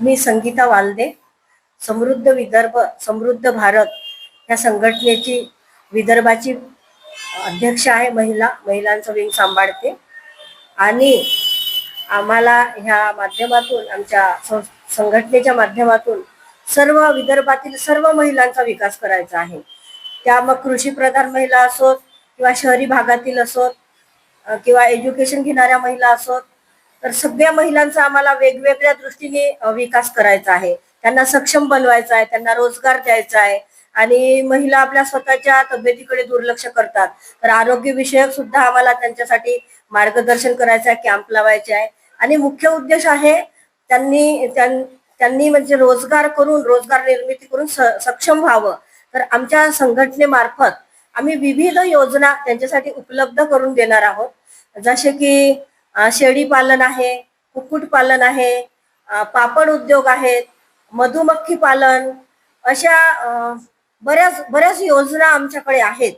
मी संगीता वालदे समृद्ध विदर्भ समृद्ध भारत या संघटनेची विदर्भाची अध्यक्ष आहे महिला महिलांचं विंग सांभाळते. आणि आम्हाला ह्या माध्यमातून आमच्या सं- संघटनेच्या माध्यमातून सर्व विदर्भातील सर्व महिलांचा विकास करायचा आहे. त्या मग कृषीप्रधान महिला असोत किंवा शहरी भागातील असोत किंवा एज्युकेशन घेणाऱ्या महिला असोत तर सगळ्या महिलांचा आम्हाला वेगवेगळ्या दृष्टीने विकास करायचा आहे. त्यांना सक्षम बनवायचा आहे त्यांना रोजगार द्यायचा आहे आणि महिला आपल्या स्वतःच्या तब्येतीकडे दुर्लक्ष करतात. तर आरोग्यविषयक सुद्धा आम्हाला त्यांच्यासाठी मार्गदर्शन करायचं आहे कॅम्प लावायचे आहे. आणि मुख्य उद्देश आहे त्यांनी त्यां- त्यांनी म्हणजे रोजगार करून रोजगार निर्मिती करून स- सक्षम व्हावं. तर आमच्या संघटनेमार्फत आम्ही विविध योजना त्यांच्यासाठी उपलब्ध करून देणार आहोत. जसे की शेळी पालन आहे कुक्कुट पालन आहे पापड उद्योग आहेत मधुमक्खी पालन अशा बऱ्याच बऱ्याच योजना आमच्याकडे आहेत.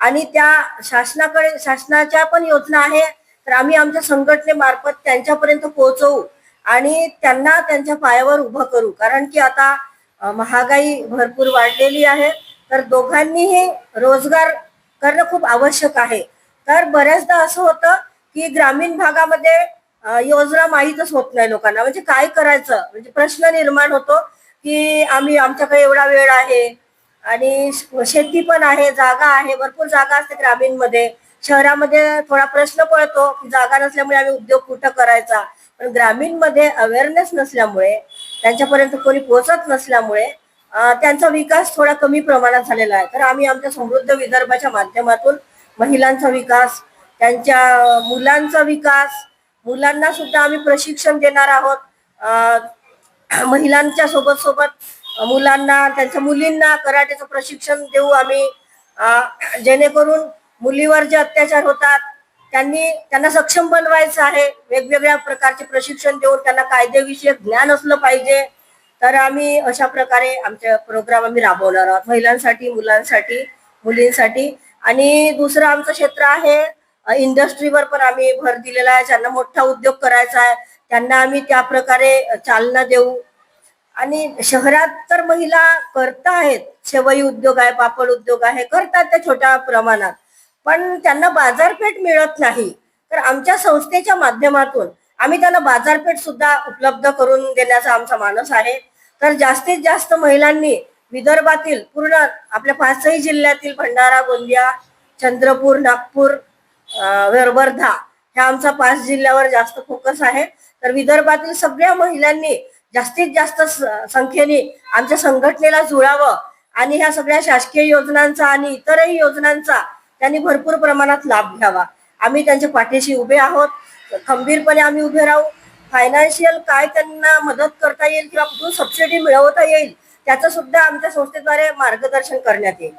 आणि त्या शासनाकडे शासनाच्या पण योजना आहे तर आम्ही आमच्या संघटनेमार्फत त्यांच्यापर्यंत पोहोचवू आणि त्यांना त्यांच्या पायावर उभं करू. कारण की आता महागाई भरपूर वाढलेली आहे तर दोघांनीही रोजगार करणं खूप आवश्यक आहे. तर बऱ्याचदा असं होतं की ग्रामीण भागामध्ये योजना माहीतच होत नाही लोकांना. म्हणजे काय करायचं? म्हणजे प्रश्न निर्माण होतो की आम्ही आमच्याकडे एवढा वेळ आहे आणि शेती पण आहे जागा आहे भरपूर जागा असते ग्रामीणमध्ये. शहरामध्ये थोडा प्रश्न पडतो की जागा नसल्यामुळे आम्ही उद्योग कुठं करायचा? पण ग्रामीणमध्ये अवेअरनेस नसल्यामुळे त्यांच्यापर्यंत कोणी पोहोचत नसल्यामुळे त्यांचा विकास थोडा कमी प्रमाणात झालेला आहे. तर आम्ही आमच्या समृद्ध विदर्भाच्या माध्यमातून महिलांचा विकास त्यांच्या मुलांचा विकास मुलांना सुद्धा आम्ही प्रशिक्षण देणार आहोत. महिलांच्या सोबत सोबत मुलांना त्यांच्या मुलींना कराटेचं प्रशिक्षण देऊ आम्ही. जेणेकरून मुलीवर जे अत्याचार होतात त्यांनी त्यांना सक्षम बनवायचं आहे. वेगवेगळ्या प्रकारचे प्रशिक्षण देऊन त्यांना कायदेविषयक ज्ञान असलं पाहिजे. तर आम्ही अशा प्रकारे आमचे प्रोग्राम आम्ही राबवणार आहोत. महिलांसाठी मुलांसाठी मुलींसाठी. आणि दुसरं आमचं क्षेत्र आहे इंडस्ट्रीवर पण आम्ही भर दिलेला आहे. ज्यांना मोठा उद्योग करायचा आहे त्यांना आम्ही त्या प्रकारे चालना देऊ. आणि शहरात तर महिला करता आहेत. शेवई उद्योग आहे पापड उद्योग आहे करतात त्या छोट्या प्रमाणात. पण त्यांना बाजारपेठ मिळत नाही. तर आमच्या संस्थेच्या माध्यमातून आम्ही त्यांना बाजारपेठ सुद्धा उपलब्ध करून देण्याचा आमचा मानस आहे. तर जास्तीत जास्त महिलांनी विदर्भातील पूर्ण आपल्या पाचही जिल्ह्यातील भंडारा गोंदिया चंद्रपूर नागपूर वर्धा ह्या आमचा पाच जिल्ह्यावर जास्त फोकस आहे. तर विदर्भातील सगळ्या महिलांनी जास्तीत जास्त संख्येने आमच्या संघटनेला जुळावं आणि ह्या सगळ्या शासकीय योजनांचा आणि इतरही योजनांचा त्यांनी भरपूर प्रमाणात लाभ घ्यावा. आम्ही त्यांच्या पाठीशी उभे आहोत. खंबीरपणे आम्ही उभे राहू. फायनान्शियल काय त्यांना मदत करता येईल किंवा कुठून सबसिडी मिळवता येईल त्याचं सुद्धा आमच्या संस्थेद्वारे मार्गदर्शन करण्यात येईल.